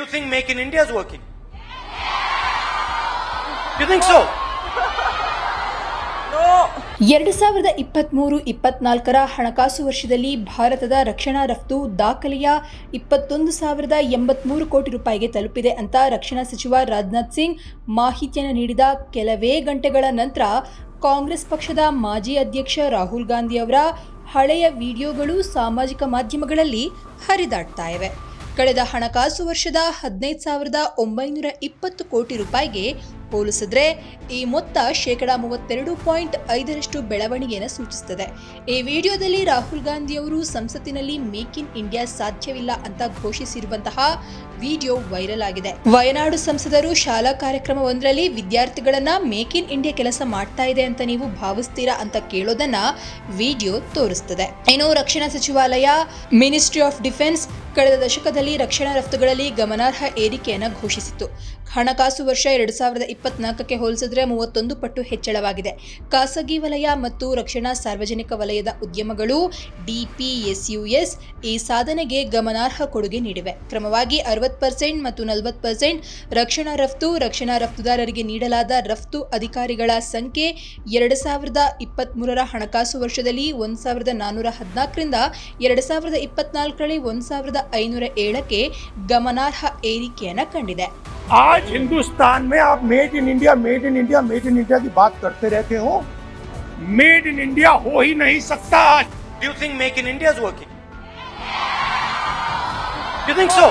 Do you think Make in India is working? Do you think so? ಎರಡು ಸಾವಿರದ ಇಪ್ಪತ್ತ್ಮೂರು ಇಪ್ಪತ್ನಾಲ್ಕರ ಹಣಕಾಸು ವರ್ಷದಲ್ಲಿ ಭಾರತದ ರಕ್ಷಣಾ ರಫ್ತು ದಾಖಲೆಯ ಇಪ್ಪತ್ತೊಂದು ಸಾವಿರದ ಎಂಬತ್ಮೂರು ಕೋಟಿ ರೂಪಾಯಿಗೆ ತಲುಪಿದೆ ಅಂತ ರಕ್ಷಣಾ ಸಚಿವ ರಾಜನಾಥ್ ಸಿಂಗ್ ಮಾಹಿತಿಯನ್ನು ನೀಡಿದ ಕೆಲವೇ ಗಂಟೆಗಳ ನಂತರ ಕಾಂಗ್ರೆಸ್ ಪಕ್ಷದ ಮಾಜಿ ಅಧ್ಯಕ್ಷ ರಾಹುಲ್ ಗಾಂಧಿ ಅವರ ಹಳೆಯ ವಿಡಿಯೋಗಳು ಸಾಮಾಜಿಕ ಮಾಧ್ಯಮಗಳಲ್ಲಿ ಹರಿದಾಡ್ತಾ ಇವೆ ಕಳೆದ ಹಣಕಾಸು ವರ್ಷದ ಹದಿನೈದು ಸಾವಿರದ ಒಂಬೈನೂರ ಇಪ್ಪತ್ತು ಕೋಟಿ ರೂಪಾಯಿಗೆ ಹೋಲಿಸಿದ್ರೆ ಈ ಮೊತ್ತ ಶೇಕಡ ಮೂವತ್ತೆರಡು ಪಾಯಿಂಟ್ ಐದರಷ್ಟು ಬೆಳವಣಿಗೆಯನ್ನು ಸೂಚಿಸುತ್ತದೆ. ಈ ವಿಡಿಯೋದಲ್ಲಿ ರಾಹುಲ್ ಗಾಂಧಿ ಅವರು ಸಂಸತ್ತಿನಲ್ಲಿ ಮೇಕ್ ಇನ್ ಇಂಡಿಯಾ ಸಾಧ್ಯವಿಲ್ಲ ಅಂತ ಘೋಷಿಸಿರುವಂತಹ ವಿಡಿಯೋ ವೈರಲ್ ಆಗಿದೆ. ವಯನಾಡು ಸಂಸದರು ಶಾಲಾ ಕಾರ್ಯಕ್ರಮವೊಂದರಲ್ಲಿ ವಿದ್ಯಾರ್ಥಿಗಳನ್ನ ಮೇಕ್ ಇನ್ ಇಂಡಿಯಾ ಕೆಲಸ ಮಾಡ್ತಾ ಇದೆ ಅಂತ ನೀವು ಭಾವಿಸ್ತೀರಾ ಅಂತ ಕೇಳೋದನ್ನ ವಿಡಿಯೋ ತೋರಿಸ್ತದೆ. ಇನ್ನು ರಕ್ಷಣಾ ಸಚಿವಾಲಯ ಮಿನಿಸ್ಟ್ರಿ ಆಫ್ ಡಿಫೆನ್ಸ್ ಕಳೆದ ದಶಕದಲ್ಲಿ ರಕ್ಷಣಾ ರಫ್ತುಗಳಲ್ಲಿ ಗಮನಾರ್ಹ ಏರಿಕೆಯನ್ನು ಘೋಷಿಸಿತ್ತು. ಹಣಕಾಸು ವರ್ಷ ಎರಡು ಸಾವಿರದ ಇಪ್ಪತ್ನಾಲ್ಕಕ್ಕೆ ಹೋಲಿಸಿದ್ರೆ ಮೂವತ್ತೊಂದು ಪಟ್ಟು ಹೆಚ್ಚಳವಾಗಿದೆ. ಖಾಸಗಿ ವಲಯ ಮತ್ತು ರಕ್ಷಣಾ ಸಾರ್ವಜನಿಕ ವಲಯದ ಉದ್ಯಮಗಳು ಡಿಪಿಎಸ್ಯುಎಸ್ ಈ ಸಾಧನೆಗೆ ಗಮನಾರ್ಹ ಕೊಡುಗೆ ನೀಡಿವೆ. ಕ್ರಮವಾಗಿ ಅರವತ್ತು ಪರ್ಸೆಂಟ್ ಮತ್ತು ನಲವತ್ತು ಪರ್ಸೆಂಟ್ ರಕ್ಷಣಾ ರಫ್ತು, ರಕ್ಷಣಾ ರಫ್ತುದಾರರಿಗೆ ನೀಡಲಾದ ರಫ್ತು ಅಧಿಕಾರಿಗಳ ಸಂಖ್ಯೆ ಎರಡು ಸಾವಿರದ ಇಪ್ಪತ್ತ್ಮೂರರ ಹಣಕಾಸು ವರ್ಷದಲ್ಲಿ ಒಂದು ಸಾವಿರದ ನಾನ್ನೂರ ಹದಿನಾಲ್ಕರಿಂದ ಎರಡು ಸಾವಿರದ ಇಪ್ಪತ್ನಾಲ್ಕರಲ್ಲಿ ಒಂದು ಸಾವಿರದ ಐನೂರ ಏಳಕ್ಕೆ ಗಮನಾರ್ಹ ಏರಿಕೆಯನ್ನು ಕಂಡಿದೆ आज हिंदुस्तान में आप made in India made in India made in India की बात करते रहते हो मेड इन इंडिया हो ही नहीं सकता आज Do you think Make in India is working? Do you think so?